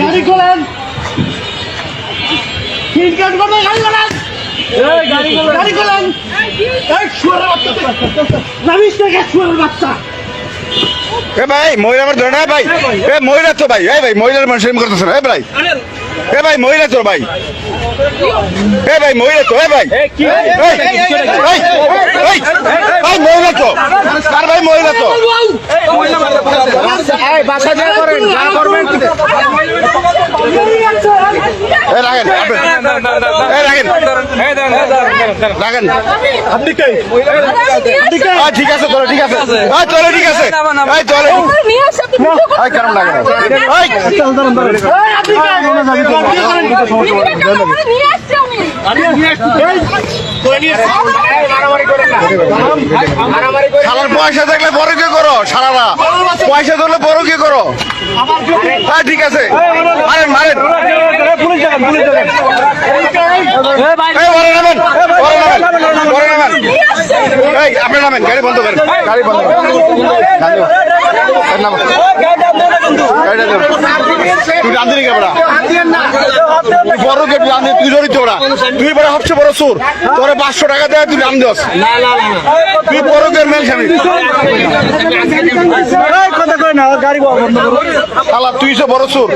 গাড়ি খোলেন তিন কাজ করতে গাড়ি খোলেন গাড়ি খোলেন এই শুয়ারের বাচ্চা নামিস থেকে শুয়ারের বাচ্চা এ ভাই মহিলা আমার ধরে না ভাই এ মহিলা তো ভাই এ ভাই মহিলার মানুষ এরকম করতেছে না এ ভাই এ ভাই মহিলা তো ভাই এ ভাই মহিলা তো এ ভাই ভাই মহিলা তো এ রাখেন করেন এ রাখেন রাখেন ঠিক তোরা ঠিক আছে শালার পয়সা থাকলে বড় কে করো সারারা পয়সা ধরলে বড় কে করো ঠিক আছে মারেন মারেন। আপনি নামেন গাড়ি বন্ধ করেন গাড়ি বন্ধ করেন। গাড়ি বন্ধ। এই নামো। গাড়িটা দেও। তুই কেবড়া বড় কে তুই তুই জড়িত ওরা তুই বড় সবচেয়ে বড় চোর। তোরে পাঁচশো টাকা দেয় তুই দোস তুই বড় কে মেল স্বামী। গাড়ি বন্ধ করো শালা তুই সে বড় চোর।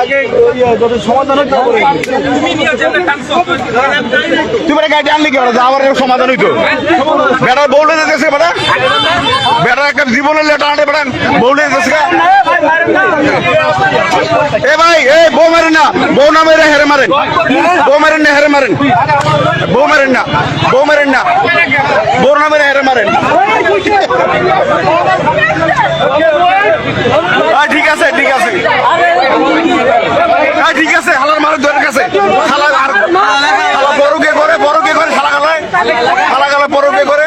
আগে সমাধান হইতে হবে তুই বেটা গাড়ি আনলি কি যাওয়ার সমাধান হইতো। বেটার বউলে যেতেছে বেটা। বেটার একটা জীবনের লেটার আনতে বেটা বউলে যেতেছে গা। এ ভাই, এ বউ মারেন না। বউ না মেরে হেরে মারেন। বউ মারেন না, হেরে মারেন। বউ মারেন না, বউ মারেন না। বউ না মেরে হেরে মারেন আ, ঠিক আছে ঠিক আছে আ, ঠিক আছে হালার মারের দরের কাছে হালা আর শালা বড়কে করে বড়কে করে শালা গালায় শালা গালা বড়কে করে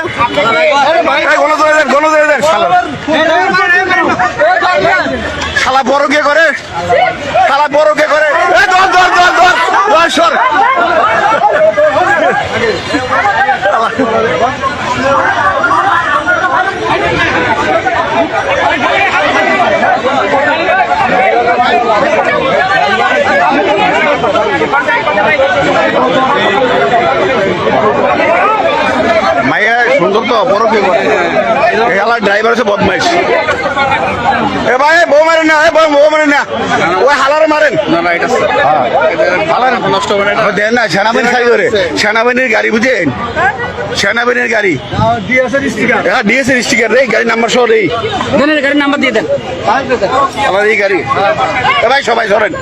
এই গণ ধরে দেন গণ ধরে দেন শালা শালা বড়কে করে। করে ধর ধর ধর ধর সর। মাইয়া সুন্দর তো বড়কে করে। এই হালার ড্রাইভার আছে বদমাইশ। এ ভাই বউ মারেন না এ বউ বউ মারেন না। ওই হালার মারেন। না না এটা হালার নষ্ট হবে না দেন না সেনাবাহিনী সাই ধরে। সেনাবাহিনীর গাড়ি বুঝেন? সেনাবাহিনীর গাড়ি। হ্যাঁ দিয়েছে স্টিকার রে গাড়ি নাম্বার সহ রে। গাড়ির নাম্বার দিয়ে দেন। আমার এই গাড়ি। এ ভাই সবাই সরেন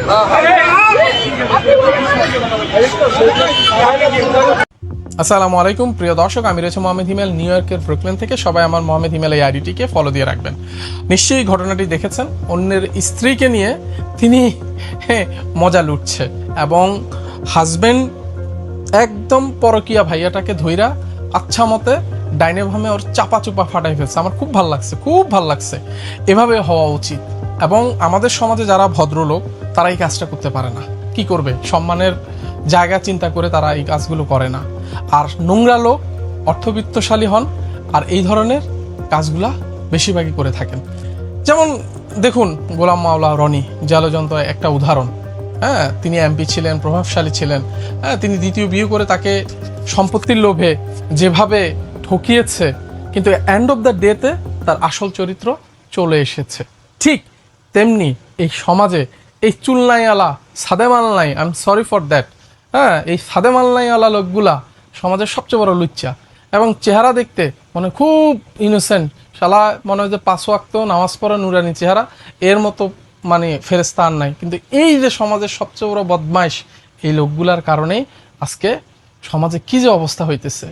আসসালামু আলাইকুম। প্রিয় দর্শক, আমি রয়েছে মোহাম্মদ হিমেল, নিউ ইয়র্কের ব্রুকলেন থেকে। সবাই আমার মোহাম্মদ হিমেল এই আইডিটিকে ফলো দিয়ে রাখবেন। নিশ্চয়ই ঘটনাটি দেখেছেন। অন্যের স্ত্রীকে নিয়ে তিনি মজা লুটছে এবং হাজবেন্ড একদম পরকিয়া ভাইয়াটাকে ধইরা আচ্ছা মতে ডাইনে ভামে ওর চাপা চুপা ফাটাই ফেলছে। আমার খুব ভালো লাগছে, খুব ভালো লাগছে। এভাবে হওয়া উচিত এবং আমাদের সমাজে যারা ভদ্রলোক, তারা এই কাজটা করতে পারে না। কি করবে? সম্মানের জায়গা চিন্তা করে তারা এই কাজগুলো করে না। আর নোংরা লোক অর্থবিত্তশালী হন আর এই ধরনের কাজগুলা বেশিরভাগই করে থাকেন। যেমন দেখুন, গোলাম মাওলা রনি জালজন্ত একটা উদাহরণ। হ্যাঁ তিনি এমপি ছিলেন, প্রভাবশালী ছিলেন। হ্যাঁ তিনি দ্বিতীয় বিয়ে করে তাকে সম্পত্তির লোভে যেভাবে ঠকিয়েছে, কিন্তু এন্ড অফ দ্য ডেতে তার আসল চরিত্র চলে এসেছে। ঠিক তেমনি এই সমাজে এই চুলনাইওয়ালা সাদেমালনাই I am sorry for that হ্যাঁ এই সাদেমালনাইওয়ালা লোকগুলা সমাজের সবচেয়ে বড় লুচ্চা। এবং চেহারা দেখতে মানে খুব ইনোসেন্ট শালা মনে হয় যে পাঁচ ওয়াক্ত নামাজ পড়া নুরানি চেহারা, এর মতো মানে ফেরেস্তা আর নাই। কিন্তু এই যে সমাজের সবচেয়ে বড় বদমাইশ এই লোকগুলার কারণেই আজকে সমাজে কি যে অবস্থা হইতেছে।